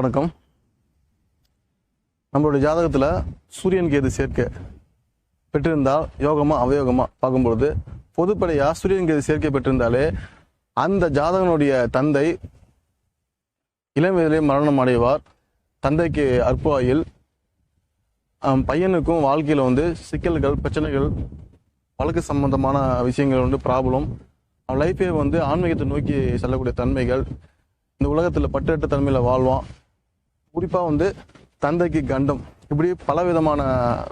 வணக்கம். நம்மளுடைய ஜாதகத்தில் சூரியன் கேது சேர்க்கை பெற்றிருந்தால் யோகமா அவயோகமா பார்க்கும்பொழுது பொதுப்படையாக சூரியன் கேது சேர்க்கை பெற்றிருந்தாலே அந்த ஜாதகனுடைய தந்தை இளம் வயதிலே மரணம் அடைவார். தந்தைக்கு அற்புவாயில் பையனுக்கும் வாழ்க்கையில் வந்து சிக்கல்கள் பிரச்சனைகள் வழக்கு சம்பந்தமான விஷயங்கள் வந்து ப்ராப்ளம் அவன் லைஃபே வந்து ஆன்மீகத்தை நோக்கி செல்லக்கூடிய தன்மைகள் இந்த உலகத்தில் பட்டற்ற தன்மையில் வாழ்வான். குறிப்பாக வந்து தந்தைக்கு கண்டம். இப்படி பல விதமான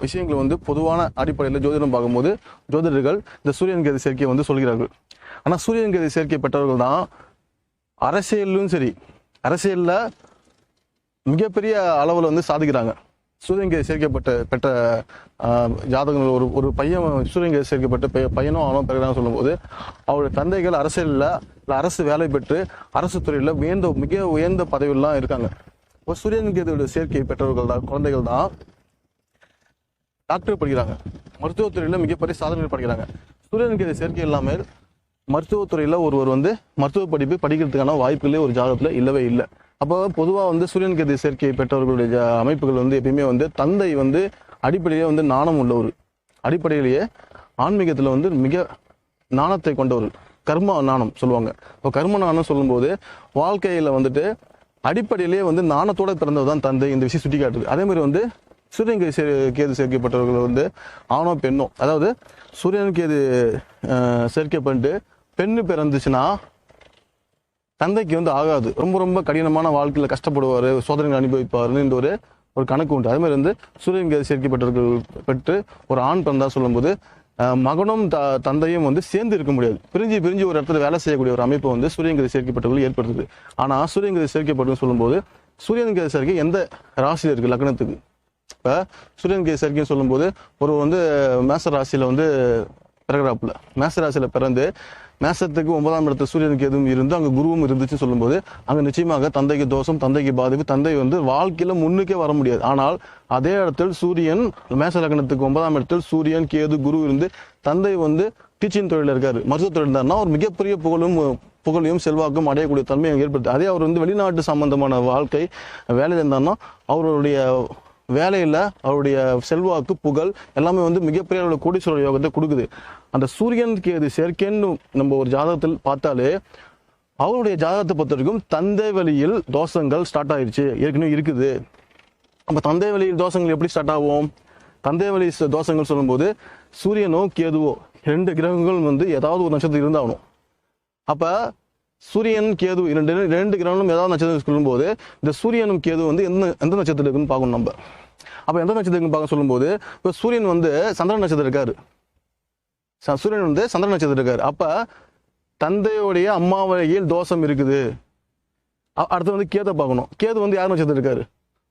விஷயங்கள் வந்து பொதுவான அடிப்படையில் ஜோதிடம் பார்க்கும்போது ஜோதிடர்கள் இந்த சூரியன் கதி சேர்க்கையை வந்து சொல்கிறார்கள். ஆனால் சூரியன் கதி சேர்க்கை பெற்றவர்கள் தான் அரசியலும் சரி அரசியலில் மிகப்பெரிய அளவில் வந்து சாதிக்கிறாங்க. சூரியன்கை சேர்க்கப்பட்ட பெற்ற ஜாதகங்கள் ஒரு ஒரு பையன் சூரியன்கை சேர்க்கப்பட்ட பையனும் அவனும் பிறகுதான் சொல்லும்போது அவருடைய தந்தைகள் அரசியலில் இல்லை அரசு வேலை பெற்று அரசு துறையில் உயர்ந்த மிக உயர்ந்த பதவியெல்லாம் இருக்காங்க. இப்போ சூரியன்கேதுடைய சேர்க்கை பெற்றவர்கள் தான் குழந்தைகள் தான் டாக்டர் படிக்கிறாங்க மருத்துவத்துறையில் மிகப்பெரிய சாதனைகள் படிக்கிறாங்க சூரியன்கேது சேர்க்கை இல்லாமல் மருத்துவத்துறையில் ஒருவர் வந்து மருத்துவ படிப்பு படிக்கிறதுக்கான வாய்ப்புகளே ஒரு ஜாதகத்தில் இல்லவே இல்லை. அப்போ பொதுவாக வந்து சூரியன் கேது சேர்க்கை பெற்றவர்களுடைய அமைப்புகள் வந்து எப்பயுமே வந்து தந்தை வந்து அடிப்படையிலே வந்து நாணம் உள்ளவர். அடிப்படையிலேயே ஆன்மீகத்தில் வந்து மிக நாணத்தை கொண்டவர். கர்ம நாணம் சொல்லுவாங்க. இப்போ கர்ம நாணம் சொல்லும்போது வாழ்க்கையில் வந்துட்டு அடிப்படையிலேயே வந்து நாணத்தோட பிறந்தவர் தான் தந்தை இந்த விஷயம் சுட்டி காட்டுது அதே மாதிரி வந்து சூரியன் கேது சே- கேது சேர்க்கப்பட்டவர்கள் வந்து ஆணோ பெண்ணோ அதாவது சூரியன் கேது சேர்க்கப்பட்டு பெண்ணு பிறந்துச்சுன்னா தந்தைக்கு வந்து ஆகாது. ரொம்ப ரொம்ப கடினமான வாழ்க்கையில் கஷ்டப்படுவார் சோதனைகள் அனுபவிப்பாருன்னு இந்த ஒரு ஒரு கணக்கு உண்டு. அதே மாதிரி வந்து சூரியன் கேது சேர்க்கப்பட்டவர்கள் பெற்று ஒரு ஆண் பிறந்தா சொல்லும்போது மகனும் த தந்தையும் வந்து சேர்ந்து இருக்க முடியாது. பிரிஞ்சு பிரிஞ்சு ஒரு இடத்துல வேலை செய்யக்கூடிய ஒரு அமைப்பு வந்து சூரியன் சேர்க்கப்பட்டவர்கள் ஏற்படுத்துது. ஆனால் சூரியங்கிரி சேர்க்கப்பட்டுன்னு சேர்க்கப்பட்டதுன்னு சொல்லும்போது சூரியன்கிரி சேர்க்கை எந்த ராசியில் இருக்குது லக்னத்துக்கு. இப்போ சூரியன்கிரி சேர்க்கைன்னு சொல்லும்போது ஒரு வந்து மேச ராசியில் வந்து பிறகுறாப்புல. மேச ராசியில் பிறந்து மேசத்துக்கு ஒன்பதாம் இடத்துல சூரியனுக்கு எதுவும் இருந்து அங்கே குருவும் இருந்துச்சுன்னு சொல்லும்போது அங்கே நிச்சயமாக தந்தைக்கு தோஷம் தந்தைக்கு பாதிப்பு தந்தை வந்து வாழ்க்கையில் முன்னுக்கே வர முடியாது. ஆனால் அதே இடத்தில் சூரியன் மேச லக்னத்துக்கு ஒன்பதாம் இடத்தில் சூரியன் கேது குரு இருந்து தந்தை வந்து டீச்சிங் தொழிலில் இருக்காரு. மருத்துவ தொழில் இருந்தார்னா ஒரு மிகப்பெரிய புகழும் புகழையும் செல்வாக்கும் அடையக்கூடிய தன்மையை ஏற்படுத்து அதே அவர் வந்து வெளிநாட்டு சம்பந்தமான வாழ்க்கை வேலையில் இருந்தார்னா அவருடைய வேலையில் அவருடைய செல்வாக்கு புகழ் எல்லாமே வந்து மிகப்பெரிய அளவில் கோடீஸ்வரர் யோகத்தை கொடுக்குது. அந்த சூரியனுக்கு கேது சேர்க்கைன்னு நம்ம ஒரு ஜாதகத்தில் பார்த்தாலே அவருடைய ஜாதகத்தை பொறுத்த வரைக்கும் தந்தை வழியில் தோஷங்கள் ஸ்டார்ட் ஆயிடுச்சு ஏற்கனவே இருக்குது. அப்போ தந்தை வழியில் தோஷங்கள் எப்படி ஸ்டார்ட் ஆகும்? தந்தை வழி ச- தோஷங்கள் சொல்லும்போது சூரியனோ கேதுவோ ரெண்டு கிரகங்களும் வந்து ஏதாவது ஒரு நட்சத்திரம் இருந்தாகணும். அப்போ சூரியன் கேது இரண்டு ரெண்டு கிரகணம் ஏதாவது நட்சத்திரம் சொல்லும்போது இந்த சூரியனும் கேது வந்து எந்த எந்த நட்சத்திரம் இருக்குன்னு பார்க்கணும் நம்ம. அப்போ எந்த நட்சத்திரம் பார்க்க சொல்லும்போது இப்போ சூரியன் வந்து சந்திரன் நட்சத்திரம் இருக்காரு. ச- சூரியன் வந்து சந்திரன் நட்சத்திரம் இருக்காரு. அப்போ தந்தையுடைய அம்மா வழியில் தோஷம் இருக்குது. அடுத்து வந்து கேதை பார்க்கணும். கேது வந்து யார் நட்சத்திரம் இருக்காரு?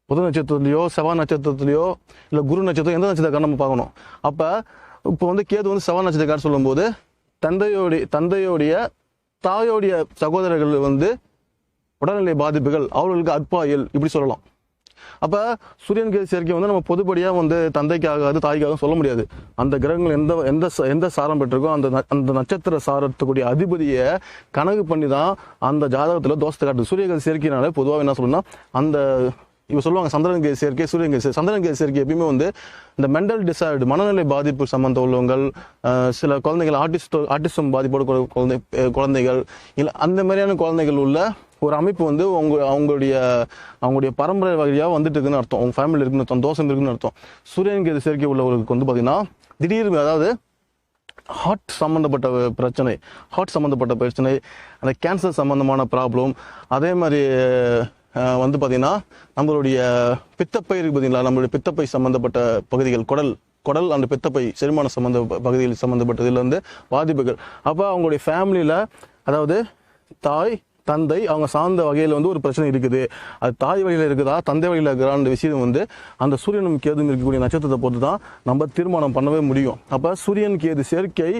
புத நட்சத்திரத்துலையோ செவ்வாய் நட்சத்திரத்துலையோ இல்லை குரு நட்சத்திரம் எந்த நட்சத்திரம் நம்ம பார்க்கணும். அப்போ இப்போ வந்து கேது வந்து செவ்வாய் நட்சத்திரக்கார சொல்லும்போது தந்தையோடைய தந்தையோடைய தாயோடைய சகோதரர்கள் வந்து உடல்நிலை பாதிப்புகள் அவர்களுக்கு அற்பாயல் இப்படி சொல்லலாம். அப்போ சூரியன் கிரக சேர்க்கை வந்து நம்ம பொதுப்படியாக வந்து தந்தைக்காகாது தாய்க்காகவும் தாய்க்காக சொல்ல முடியாது. அந்த கிரகங்கள் எந்த எந்த எந்த சாரம் பெற்றிருக்கோ அந்த அந்த நட்சத்திர சாரத்துக்குரிய அதிபதியை கணக்கு பண்ணி தான் அந்த ஜாதகத்தில் தோஷத்தை காட்டுது. சூரிய சேர்க்கைனால சேர்க்கையினால பொதுவாக என்ன சொல்லணும்னா அந்த இவங்க சொல்லுவாங்க சந்திரன் சேர்க்கை சூரியன் கேது சேர்க்கை. சந்திரன் சேர்க்கை எப்பயுமே வந்து இந்த மென்டல் டிசார்டு மனநிலை பாதிப்பு சம்பந்தம் உள்ளவங்கள் சில குழந்தைகள் ஆர்டிஸ்ட் ஆர்டிஸ்டம் பாதிப்போட குழந்தை குழந்தைகள் இல்லை அந்த மாதிரியான குழந்தைகள் உள்ள ஒரு அமைப்பு வந்து உங்க அவங்களுடைய அவங்களுடைய பரம்பரை வழியாக வந்துட்டு இருக்குன்னு அர்த்தம் அவங்க ஃபேமிலி இருக்குன்னு அர்த்தம் தோஷம் இருக்குன்னு அர்த்தம் சூரியன் கேது சேர்க்கை உள்ளவர்களுக்கு வந்து பார்த்தீங்கன்னா திடீர்னு அதாவது ஹார்ட் சம்மந்தப்பட்ட பிரச்சனை ஹார்ட் சம்மந்தப்பட்ட பிரச்சனை அந்த கேன்சர் சம்மந்தமான ப்ராப்ளம் அதே மாதிரி வந்து பார்த்தீங்கன்னா நம்மளுடைய பித்தப்பை இருக்கு பார்த்தீங்களா நம்மளுடைய பித்தப்பை சம்மந்தப்பட்ட பகுதிகள் குடல் குடல் அந்த பித்தப்பை செரிமான சம்மந்த பகுதியில் பகுதிகள் வந்து பாதிப்புகள். அப்போ அவங்களுடைய ஃபேமிலியில் அதாவது தாய் தந்தை அவங்க சார்ந்த வகையில் வந்து ஒரு பிரச்சனை இருக்குது. அது தாய் வழியில் இருக்குதா தந்தை வழியில் இருக்கிறான்ற விஷயம் வந்து அந்த சூரியனும் கேதும் இருக்கக்கூடிய நட்சத்திரத்தை பொறுத்து தான் நம்ம தீர்மானம் பண்ணவே முடியும். அப்போ சூரியன் கேது சேர்க்கை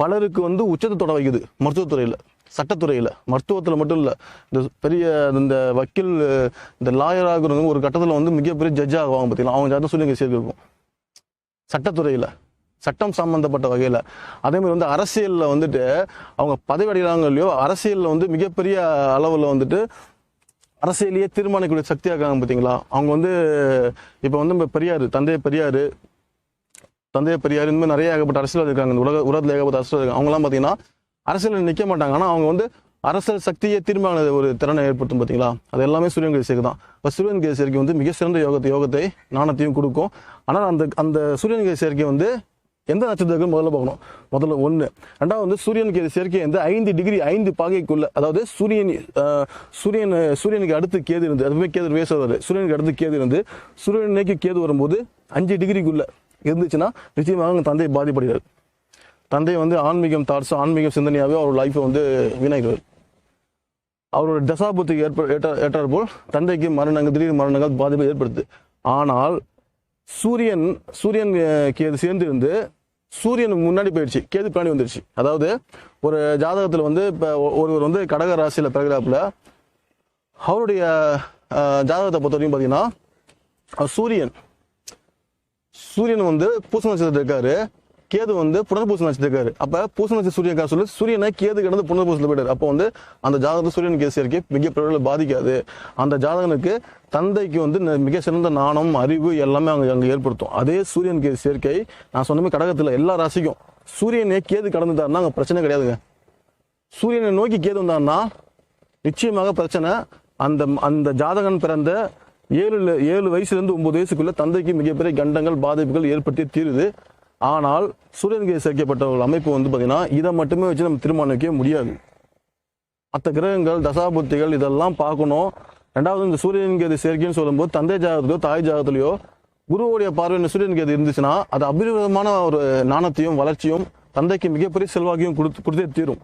பலருக்கு வந்து உச்சத்தை தொட வைக்குது. மருத்துவத்துறையில் சட்டத்துறையில். மருத்துவத்தில் மட்டும் இல்லை இந்த பெரிய இந்த வக்கீல் இந்த லாயர் ஆகுறவங்க ஒரு கட்டத்தில் வந்து மிகப்பெரிய ஜட்ஜ் ஆகுவாங்க பார்த்தீங்களா அவங்க ஜாதகம் சூரியன் கேது சட்டத்துறையில் சட்டம் சம்பந்தப்பட்ட வகையில். அதே மாதிரி வந்து அரசியலில் வந்துட்டு அவங்க பதவி அடைகிறாங்க இல்லையோ அரசியலில் வந்து மிகப்பெரிய அளவில் வந்துட்டு அரசியலையே தீர்மானிக்கக்கூடிய சக்தியாக இருக்காங்க பார்த்தீங்களா அவங்க வந்து இப்போ வந்து பெரியார் தந்தை பெரியார் தந்தை பெரியார் இந்த மாதிரி நிறைய ஏகப்பட்ட அரசியல் இருக்காங்க. இந்த உலக உலகத்தில் ஏகப்பட்ட அரசியல் இருக்காங்க. அவங்கலாம் பார்த்தீங்கன்னா அரசியலில் நிற்க மாட்டாங்க. ஆனால் அவங்க வந்து அரசியல் சக்தியை தீர்மான ஒரு திறனை ஏற்படுத்தும் பார்த்தீங்களா அது எல்லாமே சூரியன் கேது தான். இப்போ சூரியன் கேது சேர்க்கை வந்து மிக சிறந்த யோகத்தை யோகத்தை நாணத்தையும் கொடுக்கும். ஆனால் அந்த அந்த சூரியன் கேது சேர்க்கை வந்து எந்த நட்சத்திரத்துக்கு முதல்ல பார்க்கணும். முதல்ல ஒன்று ரெண்டாவது வந்து சூரியன் கேது சேர்க்கை வந்து ஐந்து டிகிரி ஐந்து பாகைக்குள்ள அதாவது சூரியன் சூரியன் சூரியனுக்கு அடுத்து கேது இருந்து அதுவுமே கேது வேச வருது சூரியனுக்கு அடுத்து கேது இருந்து சூரியன் நோக்கி கேது வரும்போது அஞ்சு டிகிரிக்குள்ள இருந்துச்சுன்னா நிச்சயமாக அவங்க தந்தை பாதிப்படுகிறார் தந்தை வந்து ஆன்மீகம் தாட்ஸ் ஆன்மீகம் சிந்தனையாகவே அவர் லைஃப்பை வந்து வீணாகிறார் அவரோட தசாபுத்திக்கு ஏற்ப ஏற்ற ஏற்றார் போல் தந்தைக்கு மரணங்கள் திடீர் மரணங்கள் பாதிப்பை ஏற்படுத்து. ஆனால் சூரியன் சூரியன் கேது சேர்ந்து இருந்து சூரியன் முன்னாடி போயிடுச்சு. கேது பின்னாடி வந்துடுச்சு அதாவது ஒரு ஜாதகத்தில் வந்து இப்போ ஒருவர் வந்து கடக ராசியில் பிறகுறாப்புல அவருடைய ஜாதகத்தை பொறுத்த வரைக்கும் பார்த்தீங்கன்னா சூரியன் சூரியன் வந்து பூச நட்சத்திரத்தில் இருக்காரு கேது வந்து புனர்பூச நட்சத்திரம் இருக்காரு அப்ப பூச நட்சத்திர சூரியன் சொல்லி சூரியனை கேது கிடந்து புனர்பூசத்தில் போயிட்டார். அப்போ வந்து அந்த ஜாதகத்தில் சூரியன் கேது சேர்க்கை மிக பிறகு பாதிக்காது. அந்த ஜாதகனுக்கு தந்தைக்கு வந்து ந- மிக சிறந்த நாணம் அறிவு எல்லாமே அங்கே அங்கே ஏற்படுத்தும். அதே சூரியன் கேது சேர்க்கை நான் சொன்னமே கடகத்தில் எல்லா ராசிக்கும் சூரியனே கேது கடந்துட்டாருன்னா அங்கே பிரச்சனை கிடையாதுங்க. சூரியனை நோக்கி கேது வந்தான்னா நிச்சயமாக பிரச்சனை. அந்த அந்த ஜாதகன் பிறந்த ஏழு ஏழு வயசுலேருந்து ஒம்பது ஒன்பது வயசுக்குள்ள தந்தைக்கு மிகப்பெரிய கண்டங்கள் பாதிப்புகள் ஏற்படுத்தி தீருது. ஆனால் சூரியன் சேர்க்கப்பட்ட ஒரு அமைப்பு வந்து பார்த்தீங்கன்னா இதை மட்டுமே வச்சு நம்ம தீர்மானிக்க முடியாது. மற்ற கிரகங்கள் தசாபுத்திகள் இதெல்லாம் பார்க்கணும். ரெண்டாவது இந்த சூரியன் கேது சேர்க்கைன்னு சொல்லும்போது தந்தை ஜாதகத்திலயோ தாய் ஜாதகத்திலயோ குருவுடைய பார்வையில் சூரியன் கேது இருந்துச்சுன்னா அது அபிரிவிதமான ஒரு நாணத்தையும் வளர்ச்சியும் தந்தைக்கு மிகப்பெரிய செல்வாக்கையும் கொடுத்து கொடுத்தே தீரும்.